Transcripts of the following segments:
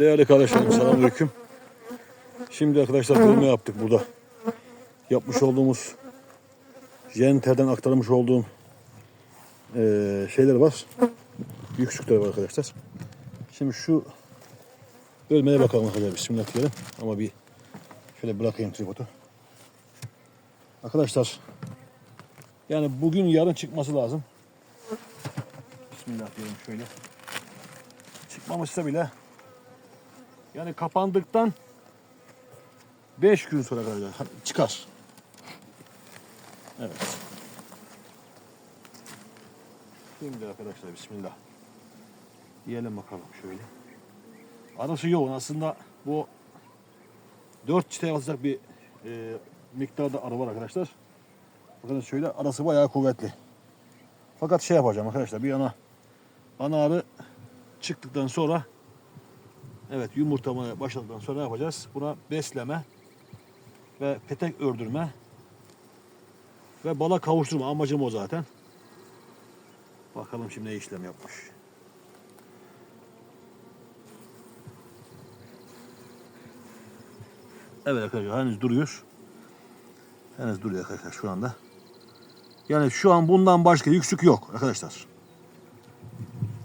Değerli kardeşlerim selamünaleyküm. Şimdi arkadaşlar bölme yaptık burada. Yapmış olduğumuz Jenter'den aktarmış olduğum eee, şeyler var. Yüksükler var arkadaşlar. Şimdi şu bölmeye bakalım arkadaşlar. Bismillah diyelim. Ama bir şöyle bırakayım tripodu. Arkadaşlar yani bugün yarın çıkması lazım. Bismillah diyelim şöyle. Çıkmamışsa bile yani kapandıktan 5 gün sonra kadar çıkar. Evet. Şimdi arkadaşlar bismillah. Diyelim bakalım şöyle. Arası yoğun aslında bu 4 çiteye basacak bir e, miktarda arı var arkadaşlar. Bakın şöyle arası bayağı kuvvetli. Fakat şey yapacağım arkadaşlar bir yana ana arı çıktıktan sonra evet yumurtlamaya başladıktan sonra ne yapacağız? Buna besleme ve petek ördürme ve bala kavuşturma amacım o zaten. Bakalım şimdi ne işlem yapmış. Evet arkadaşlar henüz duruyor. Henüz duruyor arkadaşlar şu anda. Yani şu an bundan başka yüksük yok arkadaşlar.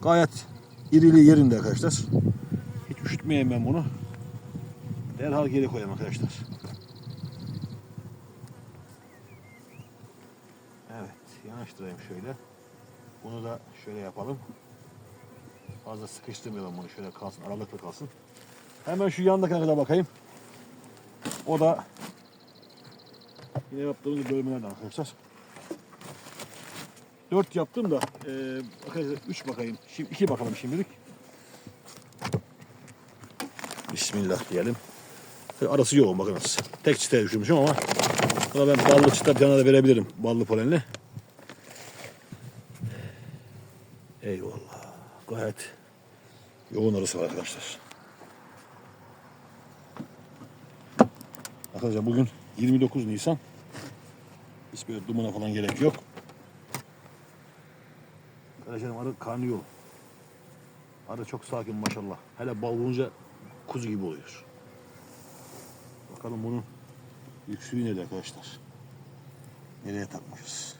Gayet irili yerinde arkadaşlar. Üşütmeyeyim ben bunu. Derhal geri koyayım arkadaşlar. Evet yanaştırayım şöyle. Bunu da şöyle yapalım. Fazla sıkıştırmayalım bunu şöyle kalsın aralıklı kalsın. Hemen şu yandakine kadar bakayım. O da yine yaptığımız bölümlerden arkadaşlar. 4 yaptım da e, arkadaşlar 3 bakayım. Şimdi 2 bakalım şimdilik. Bismillah diyelim. Arası yoğun bakınız. Tek çıtaya düşürmüşüm ama buna ben ballı çıta bir tane de verebilirim. Ballı polenli. Eyvallah. Gayet yoğun arası var arkadaşlar. Arkadaşlar bugün 29 Nisan. Hiç böyle dumana falan gerek yok. Arkadaşlarım arı karnı yoğun. Arı çok sakin maşallah. Hele bal bulunca kuzu gibi oluyor. Bakalım bunun yüksüğü nerede arkadaşlar? Nereye takmışız?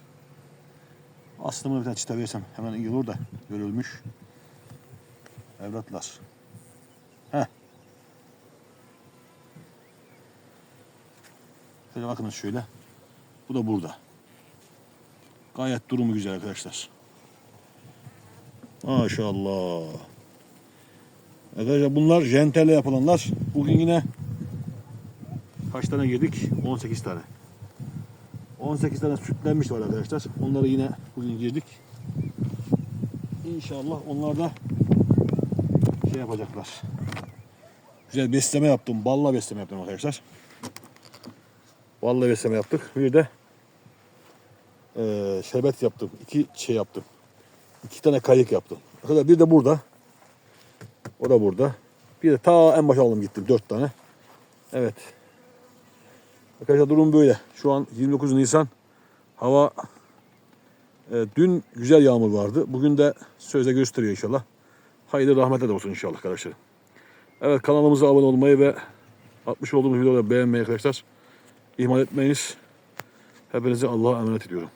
Aslında buna bir tane çıta versem hemen iyi olur da görülmüş. Evlatlar. Heh. Şöyle bakınız şöyle. Bu da burada. Gayet durumu güzel arkadaşlar. Maşallah. Arkadaşlar bunlar jentelle yapılanlar. Bugün yine kaç tane girdik? 18 tane. 18 tane sütlenmiş var arkadaşlar. Onları yine bugün girdik. İnşallah onlar da şey yapacaklar. Güzel besleme yaptım. Balla besleme yaptım arkadaşlar. Balla besleme yaptık. Bir de eee, şerbet yaptım. İki şey yaptım. İki tane kayık yaptım. Arkadaşlar bir de burada. O da burada. Bir de ta en başa aldım gittim. Dört tane. Evet. Arkadaşlar durum böyle. Şu an 29 Nisan. Hava e, dün güzel yağmur vardı. Bugün de sözde gösteriyor inşallah. Hayırlı rahmete de olsun inşallah arkadaşlar. Evet kanalımıza abone olmayı ve atmış olduğumuz videoları beğenmeyi arkadaşlar ihmal etmeyiniz. Hepinizi Allah'a emanet ediyorum.